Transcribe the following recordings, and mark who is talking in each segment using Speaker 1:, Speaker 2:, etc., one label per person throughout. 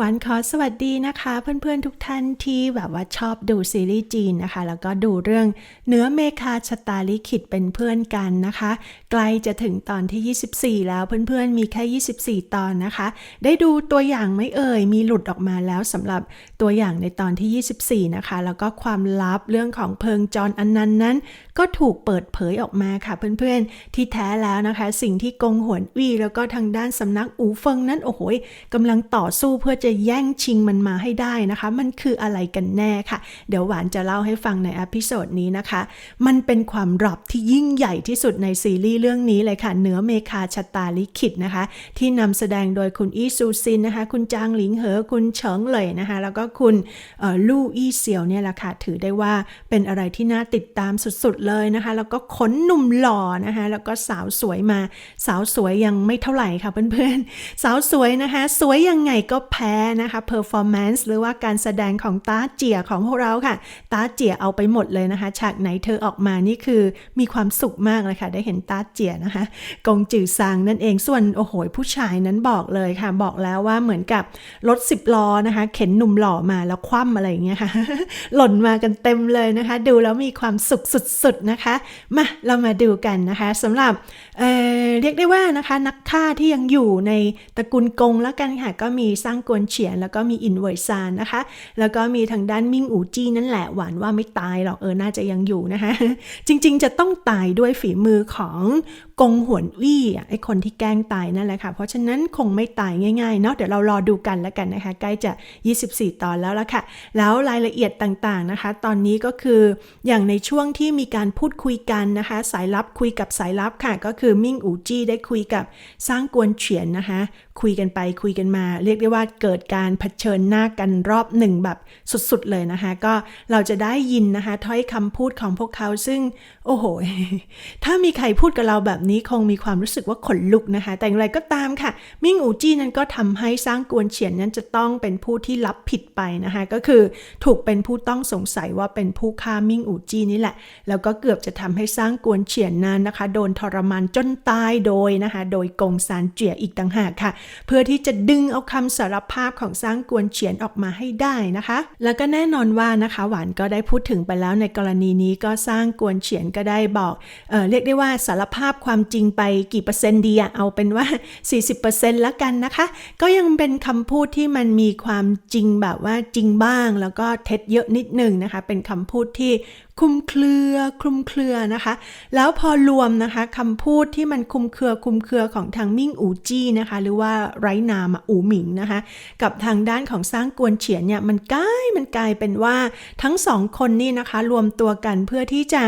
Speaker 1: หวานขอสวัสดีนะคะ เพื่อนๆทุกท่านที่แบบว่าชอบดูซีรีส์จีนนะคะ แล้วก็ดูเรื่องเนื้อเมคาชะตาลิขิตเป็นเพื่อนกันนะคะ ใกล้จะถึงตอนที่ 24 แล้วเพื่อนๆมีแค่ 24 ตอนนะคะ ได้ดูตัวอย่างไม่เอ่ย มีหลุดออกมาแล้วสำหรับ ตัวอย่างในตอนที่ 24 นะคะ แล้วก็ความลับเรื่องของเพิงจรอันนั้นนั้น ก็ถูกเปิดเผยออกมาค่ะเพื่อนๆ ที่แท้แล้วนะคะ สิ่งที่กงหวนวีแล้วก็ทางด้านสำนักอูเฟิงนั้นโอ้โหกำลังต่อสู้เพื่อจะแย่งชิงมันมาให้ได้นะคะ มันคืออะไรกันแน่ค่ะ เดี๋ยวหวานจะเล่าให้ฟังในอพิโซดนี้นะคะ มันเป็นความลับที่ยิ่งใหญ่ที่สุดในซีรีส์เรื่องนี้เลยค่ะ เหนือเมคาชะตาลิขิตนะคะ ที่นำแสดงโดยคุณอี้ซูซินนะคะ คุณจางหลิงเหอ คุณเฉิงเลยนะคะ แล้วก็คุณลู่อี้เซียวเนี่ยแหละค่ะถือได้ว่าเป็นอะไรที่น่าติดตามสุดๆเลยนะคะ แล้วก็ขนหนุ่มหล่อนะคะ แล้วก็สาวสวยมา สาวสวยยังไม่เท่าไหร่ค่ะเพื่อนๆ สาวสวยนะคะ สวยยังไงก็แพ้นะคะเพอร์ฟอร์แมนซ์หรือว่าการแสดงของตาเจียของพวกเราค่ะ ตาเจียเอาไปหมดเลยนะคะ ฉากไหนเธอออกมานี่คือมีความสุขมากเลยค่ะ ได้เห็นตาเจียนะคะกงจือซางนั่นเองส่วนโอ้โหผู้ชายนั้นบอกเลยค่ะ บอกแล้วว่าเหมือนกับรถสิบล้อนะคะ เข็นหนุ่มหล่อมาแล้วคว่ำอะไรอย่างเงี้ยค่ะ หล่นมากันเต็มเลยนะคะ ดูแล้วมีความสุขสุดๆนะคะ มาเรามาดูกันนะคะสำหรับเเรียกได้ว่านะคะ นักฆ่าที่ยังอยู่ในตระกูลกงแล้วกันค่ะ ก็มีสร้างกวนเฉียน แล้วก็มีอินเวยซานนะคะ แล้วก็มีทางด้านมิ่งอูจี้นั่นแหละหวานว่าไม่ตายหรอกเออน่าจะยังอยู่นะคะ จริงๆ จะต้องตายด้วยฝีมือของกงหวนวี่ไอคนที่แกล้งตายนั่นแหละค่ะ เพราะฉะนั้นคงไม่ตายง่ายๆเนาะเดี๋ยวเรารอดูกันแล้วกันนะคะ ใกล้จะ 24 ตอนแล้วละค่ะ แล้วรายละเอียดต่างๆนะคะ ตอนนี้ก็คืออย่างในช่วงที่มีการพูดคุยกันนะคะ สายลับคุยกับสายลับค่ะ ก็คือมิ่งอูจี้ได้คุยกับสร้างกวนเฉียนนะคะ คุยกันไปคุยกันมา เรียกได้ว่าเกิดการเผชิญหน้ากันรอบหนึ่งแบบสุดๆเลยนะคะ ก็เราจะได้ยินนะคะถ้อยคำพูดของพวกเขาซึ่งโอ้โห ถ้ามีใครพูดกับเราแบบนี้คงมีความรู้สึกว่าขนลุกนะคะ แต่อย่างไรก็ตามค่ะ มิ่งอูจี้นั้นก็ทำให้สร้างกวนเฉียนนั้นจะต้องเป็นผู้ที่รับผิดไปนะคะก็คือถูกเป็นผู้ต้องสงสัยว่าเป็นผู้ฆ่ามิ่งอูจีนี่แหละ แล้วก็เกือบจะทำให้สร้างกวนเฉียนนั้นนะคะ โดนทรมานจนตายโดยนะคะ โดยกงซานเจียอีกต่างหากค่ะ เพื่อที่จะดึงเอาคำสารภาพของสร้างกวนเฉียนออกมาให้ได้นะคะ แล้วก็แน่นอนว่านะคะหวานก็ได้พูดถึงไปแล้วในกรณีนี้ก็สร้างกวนเฉียนก็ได้บอกเออเรียกได้ว่าสารภาพความจริงไปกี่เปอร์เซ็นต์ดีอะเอาเป็นว่า 40%แล้วกันนะคะ ก็ยังเป็นคำพูดที่มันมีความจริงแบบว่าจริงบ้างแล้วก็เท็จเยอะนิดหนึ่งนะคะ เป็นคำพูดที่คุมเครือคลุมเครือนะคะ แล้วพอรวมนะคะคำพูดที่มันคุมเครือคุมเครือของทางมิ่งอูจี้นะคะ หรือว่าไร้นามอะอูหมิงนะคะ กับทางด้านของสร้างกวนเฉียนเนี่ยมันกลายมันกลายเป็นว่าทั้งสองคนนี่นะคะรวมตัวกันเพื่อที่จะ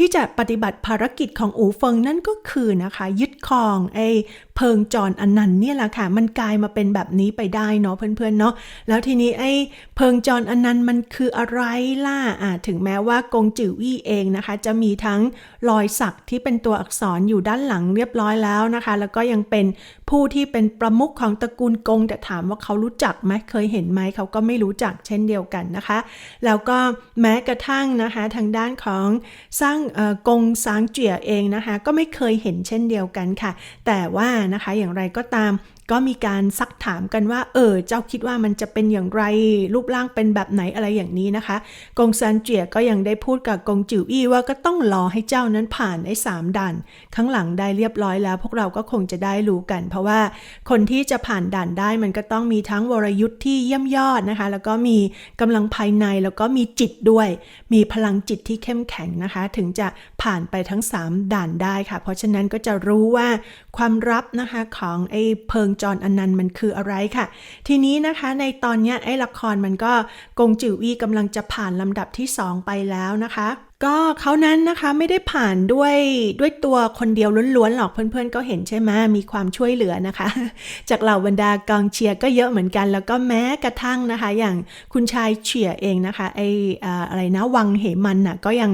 Speaker 1: ที่จะปฏิบัติภารกิจของอูเฟิงนั่นก็คือนะคะ ยึดครองไอ้ เพิงจรอันนั้นเนี่ยแหละค่ะ มันกลายมาเป็นแบบนี้ไปได้เนาะเพื่อนๆเนาะแล้วทีนี้ไอ้เพิงจรอันนั้นมันคืออะไรล่ะอ่าถึงแม้ว่ากงจิ๋วอี้เองนะคะ จะมีทั้งรอยสักที่เป็นตัวอักษรอยู่ด้านหลังเรียบร้อยแล้วนะคะ แล้วก็ยังเป็นผู้ที่เป็นประมุขของตระกูลกงแต่ถามว่าเขารู้จักไหมเคยเห็นไหมเขาก็ไม่รู้จักเช่นเดียวกันนะคะ แล้วก็แม้กระทั่งนะคะทางด้านของสร้างเอ่อกงซางเจียเองนะคะ ก็ไม่เคยเห็นเช่นเดียวกันค่ะ แต่ว่านะคะ อย่างไรก็ตาม ก็มีการซักถามกันว่า เออ เจ้าคิดว่ามันจะเป็นอย่างไร รูปร่างเป็นแบบไหนอะไรอย่างนี้นะคะ กงซันเจียก็ยังได้พูดกับกงจิวอี้ว่าก็ต้องรอให้เจ้านั้นผ่านไอ้สามด่าน ข้างหลังได้เรียบร้อยแล้ว พวกเราก็คงจะได้รู้กัน เพราะว่าคนที่จะผ่านด่านได้มันก็ต้องมีทั้งวรยุทธ์ที่เยี่ยมยอดนะคะ แล้วก็มีกำลังภายในแล้วก็มีจิตด้วย มีพลังจิตที่เข้มแข็งนะคะ ถึงจะผ่านไปทั้ง 3 ด่านได้ค่ะ เพราะฉะนั้นก็จะรู้ว่าความลับนะคะของไอ้เพิงจรอันนั้นมันคืออะไรค่ะ ทีนี้นะคะในตอนนี้ไอ้ละครมันก็กงจิ๋วอี้กำลังจะผ่านลำดับที่ 2 ไปแล้วนะคะก็เขานั้นนะคะไม่ได้ผ่านด้วยด้วยตัวคนเดียวล้วนๆหรอกเพื่อนๆ ก็เห็นใช่ไหมมีความช่วยเหลือนะคะ จากเหล่าบรรดากองเชียร์ก็เยอะเหมือนกัน แล้วก็แม้กระทั่งนะคะ อย่างคุณชายเฉียเองนะคะไอเอ่ออะไรนะวังเหมันน่ะก็ยัง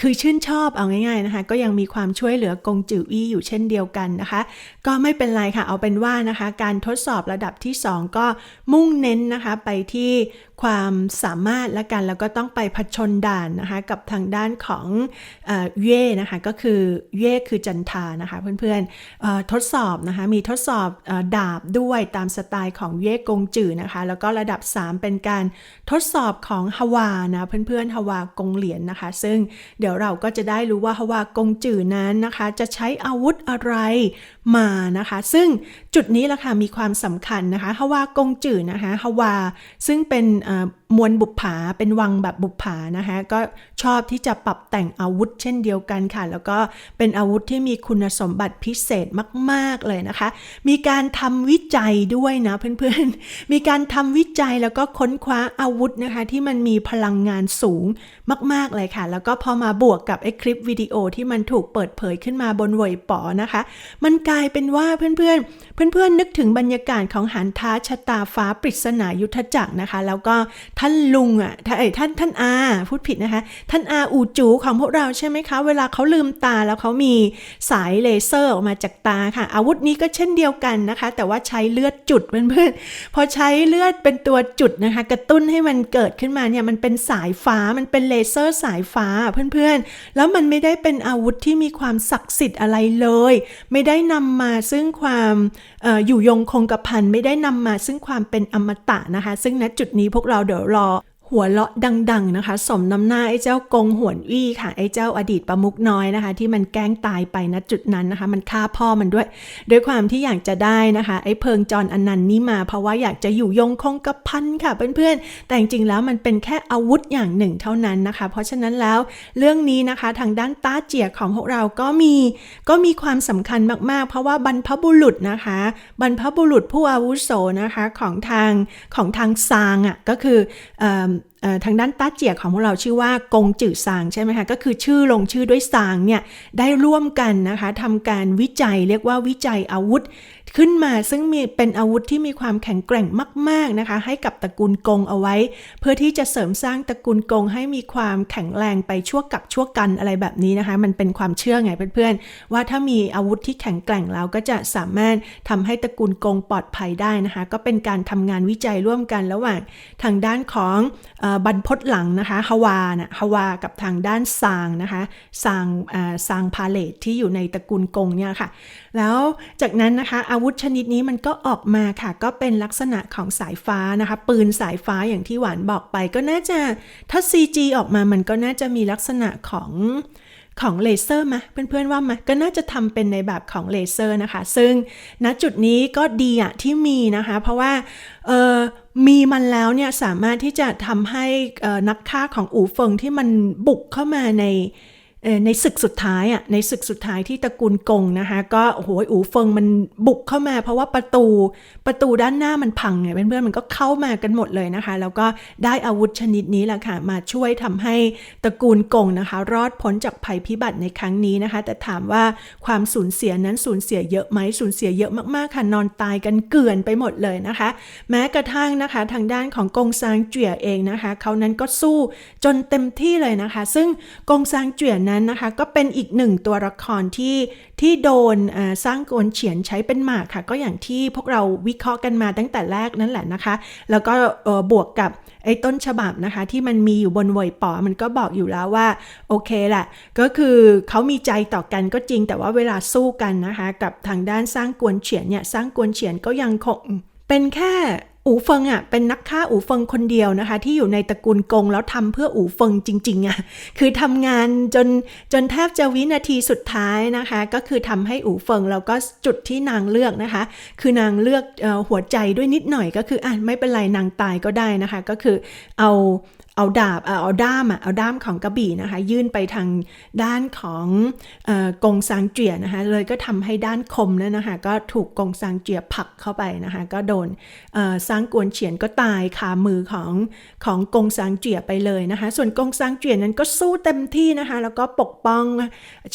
Speaker 1: คือชื่นชอบเอาง่ายๆนะคะ ก็ยังมีความช่วยเหลือกงจืออี้อยู่เช่นเดียวกันนะคะ ก็ไม่เป็นไรค่ะ เอาเป็นว่านะคะ การทดสอบระดับที่ 2 ก็มุ่งเน้นนะคะไปที่ความสามารถและกัน แล้วก็ต้องไปผชนด่านนะคะ กับทางด้านของเอ่อเย่นะคะ ก็คือเย่คือจันทานะคะ เพื่อนๆทดสอบนะคะ มีทดสอบอดาบด้วยตามสไตล์ของเย่กงจือนะคะ แล้วก็ระดับ 3 เป็นการทดสอบของฮวานะเพื่อนๆฮวากงเหรียญนะคะ ซึ่งดี๋ยวเราก็จะได้รู้ว่าฮวากงจื่อนั้นนะคะ จะใช้อาวุธอะไรมานะคะ ซึ่งจุดนี้แหละค่ะมีความสำคัญนะคะฮวากงจื่อนะคะฮวาซึ่งเป็น มวลบุปผาเป็นวังแบบบุปผานะคะก็ชอบที่จะปรับแต่งอาวุธเช่นเดียวกันค่ะ แล้วก็เป็นอาวุธที่มีคุณสมบัติพิเศษมากๆเลยนะคะ มีการทำวิจัยด้วยนะเพื่อนๆ มีการทำวิจัยแล้วก็ค้นคว้าอาวุธนะคะ ที่มันมีพลังงานสูงมากๆเลยค่ะ แล้วก็พอมาบวกกับไอ้คลิปวิดีโอที่มันถูกเปิดเผยขึ้นมาบนเวยปอนะคะ มันกลายเป็นว่าเพื่อนๆ เพื่อนๆนึกถึงบรรยากาศของหันท้าชะตาฟ้าปริศนายุทธจักรนะคะ แล้วก็ท่านลุงอะท่านเอ้ท่านท่านอาพูดผิดนะคะ ท่านอาอูจูของพวกเราใช่ไหมคะ เวลาเขาลืมตาแล้วเขามีสายเลเซอร์ออกมาจากตาค่ะ อาวุธนี้ก็เช่นเดียวกันนะคะ แต่ว่าใช้เลือดจุดเพื่อนๆพอใช้เลือดเป็นตัวจุดนะคะ กระตุ้นให้มันเกิดขึ้นมาเนี่ยมันเป็นสายฟ้ามันเป็นเลเซอร์สายฟ้าเพื่อนๆ แล้วมันไม่ได้เป็นอาวุธที่มีความศักดิ์สิทธิ์อะไรเลย ไม่ได้นำมาซึ่งความอออยู่ยงคงกระพันไม่ได้นำมาซึ่งความเป็นอมตะนะคะ ซึ่งณจุดนี้พวกเราเดี๋ยวรอ หัวเราะดัง ๆนะคะ สมน้ำหน้าไอ้เจ้ากงหวนอี้ค่ะไอ้เจ้าอดีตประมุกน้อยนะคะ ที่มันแกล้งตายไปณจุดนั้นนะคะ มันฆ่าพ่อมันด้วย ด้วยความที่อยากจะได้นะคะ ไอ้เพิงจรอนันต์นี้มาเพราะว่าอยากจะอยู่ยงคงกระพันค่ะเพื่อนๆ แต่จริงๆแล้วมันเป็นแค่อาวุธอย่างหนึ่งเท่านั้นนะคะ เพราะฉะนั้นแล้วเรื่องนี้นะคะทางด้านต้าเจียของพวกเราก็มีก็มีความสำคัญมากๆ เพราะว่าบรรพบุรุษนะคะ บรรพบุรุษผู้อาวุโสนะคะของทางของทางซางอะก็คืออทางด้านต้าเจียของพวกเราชื่อว่ากงจื่อซางใช่ไหมคะก็คือชื่อลงชื่อด้วยซางเนี่ยได้ร่วมกันนะคะทำการวิจัยเรียกว่าวิจัยอาวุธ ขึ้นมาซึ่งมีเป็นอาวุธที่มีความแข็งแกร่งมาก ๆนะคะ ให้กับตระกูลกงเอาไว้ เพื่อที่จะเสริมสร้างตระกูลกงให้มีความแข็งแรงไปชั่วกับชั่วกันอะไรแบบนี้นะคะ มันเป็นความเชื่อไงเพื่อนๆว่าถ้ามีอาวุธที่แข็งแกร่งแล้วก็จะสามารถทำให้ตระกูลกงปลอดภัยได้นะคะ ก็เป็นการทำงานวิจัยร่วมกันระหว่างทางด้านของอบรรพตหลังนะคะฮาวานะฮาวากับทางด้านซางนะคะซางซางพาเลตที่อยู่ในตระกูลกงเนี่ยค่ะ แล้วจากนั้นนะคะอาวุวุธชนิดนี้มันก็ออกมาค่ะ ก็เป็นลักษณะของสายฟ้านะคะ ปืนสายฟ้าอย่างที่หวานบอกไป ก็น่าจะถ้า CG ออกมามันก็น่าจะมีลักษณะของของเลเซอร์มาเพื่อนๆว่ามาก็น่าจะทำเป็นในแบบของเลเซอร์นะคะ ซึ่งณจุดนี้ก็ดีอะที่มีนะคะ เพราะว่าเออมีมันแล้วเนี่ยสามารถที่จะทำให้นักฆ่าของอู่เฟิงที่มันบุกเข้ามาใน ในศึกสุดท้ายอะในศึกสุดท้ายที่ตระกูลกงนะคะก็โอ้โหอูเฟิงมันบุกเข้ามา เพราะว่าประตูประตูด้านหน้ามันพังไงเพื่อนๆมันก็เข้ามากันหมดเลยนะคะ แล้วก็ได้อาวุธชนิดนี้แหละค่ะมาช่วยทำให้ตระกูลกงนะคะ รอดพ้นจากภัยพิบัติในครั้งนี้นะคะ แต่ถามว่าความสูญเสียนั้นสูญเสียเยอะไหมสูญเสียเยอะมากๆค่ะนอนตายกันเกลื่อนไปหมดเลยนะคะ แม้กระทั่งนะคะทางด้านของกงซางเจี๋ยเองนะคะเขานั้นก็สู้จนเต็มที่เลยนะคะ ซึ่งกงซางเจี๋ยนั้นนะคะก็เป็นอีกหนึ่งตัวละครที่ที่โดนสร้างโกนเฉียนใช้เป็นหมากค่ะ ก็อย่างที่พวกเราวิเคราะห์กันมาตั้งแต่แรกนั่นแหละนะคะ แล้วก็บวกกับไอ้ต้นฉบับนะคะ ที่มันมีอยู่บนเวยป๋อมันก็บอกอยู่แล้วว่าโอเคแหละก็คือเขามีใจต่อกันก็จริง แต่ว่าเวลาสู้กันนะคะ กับทางด้านสร้างกวนเฉียนเนี่ยสร้างกวนเฉียนก็ยังคงเป็นแค่ อูเฟิงอะเป็นนักฆ่าอูเฟิงคนเดียวนะคะ ที่อยู่ในตระกูลกงแล้วทำเพื่ออูเฟิงจริงๆอะคือทำงานจนจนแทบจะวินาทีสุดท้ายนะคะ ก็คือทำให้อูเฟิงแล้วก็จุดที่นางเลือกนะคะ คือนางเลือกออหัวใจด้วยนิดหน่อยก็คืออะไม่เป็นไรนางตายก็ได้นะคะ ก็คือเอา เอาดาบเอาด้ามอะเอาด้ามของกระบี่นะคะ ยื่นไปทางด้านของอกงซางเจียนะคะเลยก็ทำให้ด้านคมนั่นนะคะก็ถูกกงซางเจียผลักเข้าไปนะคะก็โดนซางกวนเฉียนก็ตายคามือของของกงซางเจียไปเลยนะคะส่วนกงซางเจียนั้นก็สู้เต็มที่นะคะแล้วก็ปกป้อง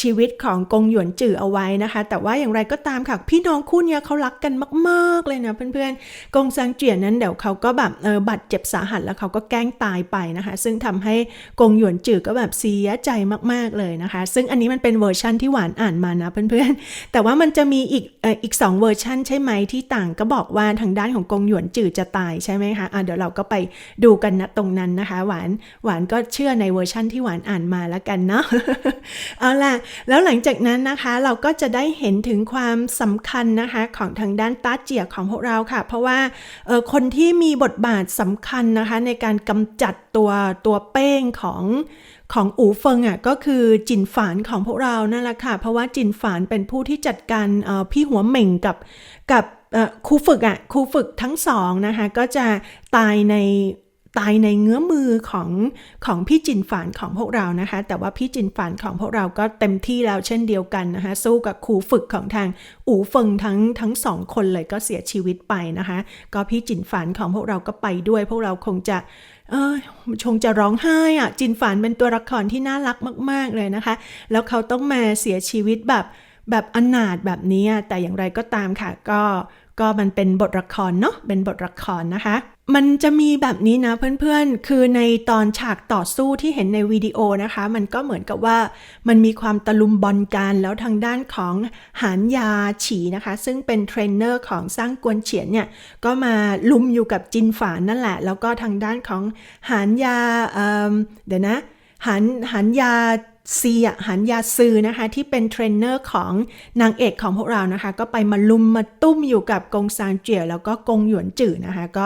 Speaker 1: ชีวิตของกงหยวนจือเอาไว้นะคะ แต่ว่าอย่างไรก็ตามค่ะพี่น้องคู่นี้เขารักกันมากๆเลยนะเพื่อนๆกงซางเจียนั้นเดี๋ยวเขาก็แบบเออบาดเจ็บสาหัสแล้วเขาก็แกล้งตายไปนะคะ ซึ่งทำให้กงหยวนจือก็แบบเสียใจมากๆเลยนะคะ ซึ่งอันนี้มันเป็นเวอร์ชั่นที่หวานอ่านมานะเพื่อนๆ แต่ว่ามันจะมีอีกอ,อีกสองเวอร์ชันใช่ไหมที่ต่างก็บอกว่าทางด้านของกงหยวนจือจะตายใช่ไหมคะอะเดี๋ยวเราก็ไปดูกันนะตรงนั้นนะคะ หวานหวานก็เชื่อในเวอร์ชั่นที่หวานอ่านมาแล้วกันเนาะเอาล่ะแล้วหลังจากนั้นนะคะเราก็จะได้เห็นถึงความสำคัญนะคะของทางด้านต้าเจียของพวกเราค่ะ เพราะว่าคนที่มีบทบาทสำคัญนะคะในการกำจัดตัวตัวเป้งของของอูเฟิงอะก็คือจินฝานของพวกเรานั่นแหละค่ะ เพราะว่าจินฝานเป็นผู้ที่จัดการพี่หัวเหม่งกับกับครูฝึกอะครูฝึกทั้งสองนะคะก็จะตายในตายในเงื้อมือของของพี่จินฝานของพวกเรานะคะ แต่ว่าพี่จินฝานของพวกเราก็เต็มที่แล้วเช่นเดียวกันนะคะ สู้กับครูฝึกของทางอูเฟิงทั้งทั้งสองคนเลยก็เสียชีวิตไปนะคะ ก็พี่จินฝานของพวกเราก็ไปด้วย พวกเราคงจะ เออชงจะร้องไห้อะจินฝานเป็นตัวละครที่น่ารักมาก ๆ เลยนะคะ แล้วเขาต้องมาเสียชีวิตแบบแบบอนาถแบบนี้แต่อย่างไรก็ตามค่ะ ก็ ก็มันเป็นบทละครเนาะเป็นบทละครนะคะ มันจะมีแบบนี้นะเพื่อนๆ คือในตอนฉากต่อสู้ที่เห็นในวิดีโอนะคะ มันก็เหมือนกับว่ามันมีความตะลุมบอลกันแล้วทางด้านของหานยาฉีนะคะ ซึ่งเป็นเทรนเนอร์ของสร้างกวนเฉียนเนี่ย ก็มาลุมอยู่กับจินฝานนั่นแหละ แล้วก็ทางด้านของหานยาเเดี๋ยวนะหันหันยา ซีอะหันยาซือนะคะที่เป็นเทรนเนอร์ของนางเอกของพวกเรานะคะ ก็ไปมาลุมมาตุ้มอยู่กับกงซานเจียแล้วก็กงหยวนจื่อนะคะ ก็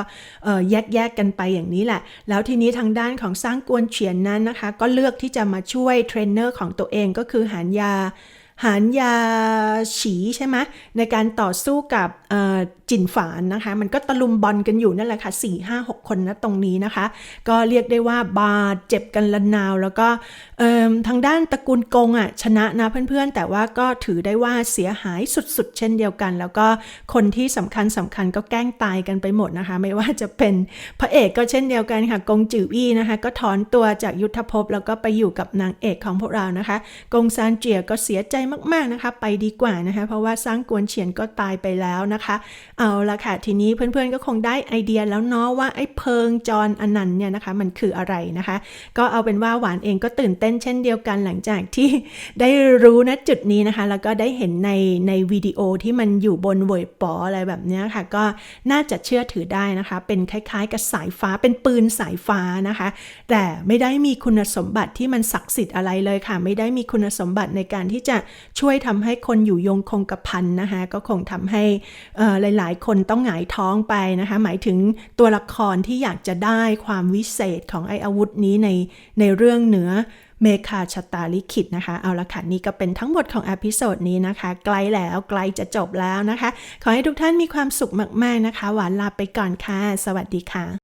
Speaker 1: แยกแยกกันไปอย่างนี้แหละ แล้วทีนี้ทางด้านของสร้างกวนเฉียนนั้นนะคะ ก็เลือกที่จะมาช่วยเทรนเนอร์ของตัวเองก็คือหันยา หานยาฉีใช่ไหมในการต่อสู้กับจินฝานนะคะ มันก็ตะลุมบอลกันอยู่นั่นแหละค่ะ4 5 6 คนนะตรงนี้นะคะ ก็เรียกได้ว่าบาดเจ็บกันละนาว แล้วก็ทางด้านตระกูลกงอะชนะนะเพื่อนๆ แต่ว่าก็ถือได้ว่าเสียหายสุดๆ เช่นเดียวกัน แล้วก็คนที่สำคัญสำคัญก็แกล้งตายกันไปหมดนะคะ ไม่ว่าจะเป็นพระเอกก็เช่นเดียวกันค่ะกงจืออี้นะคะ ก็ถอนตัวจากยุทธภพแล้วก็ไปอยู่กับนางเอกของพวกเรานะคะ กงซานเจียก็เสียใจมากๆนะคะ ไปดีกว่านะคะ เพราะว่าสร้างกวนเฉียนก็ตายไปแล้วนะคะ เอาละค่ะ ทีนี้เพื่อนๆก็คงได้ไอเดียแล้วเนาะว่าไอ้เพิงจรอนันต์เนี่ยนะคะ มันคืออะไรนะคะ ก็เอาเป็นว่าหวานเองก็ตื่นเต้นเช่นเดียวกันหลังจากที่ได้รู้นะจุดนี้นะคะ แล้วก็ได้เห็นในในวิดีโอที่มันอยู่บนเวยปออะไรแบบนี้ค่ะ ก็น่าจะเชื่อถือได้นะคะ เป็นคล้ายๆ กับสายฟ้าเป็นปืนสายฟ้านะคะ แต่ไม่ได้มีคุณสมบัติที่มันศักดิ์สิทธิ์อะไรเลยค่ะ ไม่ได้มีคุณสมบัติในการที่จะช่วยทำให้คนอยู่ยงคงกระพันนะคะก็คงทำให้หลาย ๆ คนต้องหงายท้องไปนะคะหมายถึงตัวละครที่อยากจะได้ความวิเศษของไออาวุธนี้ในในเรื่องเหนือเมคาชะตาลิขิตนะคะ เอาละค่ะ นี่ก็เป็นทั้งหมดของอพิโซดนี้นะคะ ใกล้แล้วใกล้จะจบแล้วนะคะ ขอให้ทุกท่านมีความสุขมาก ๆ นะคะ หวานลาไปก่อนค่ะ สวัสดีค่ะ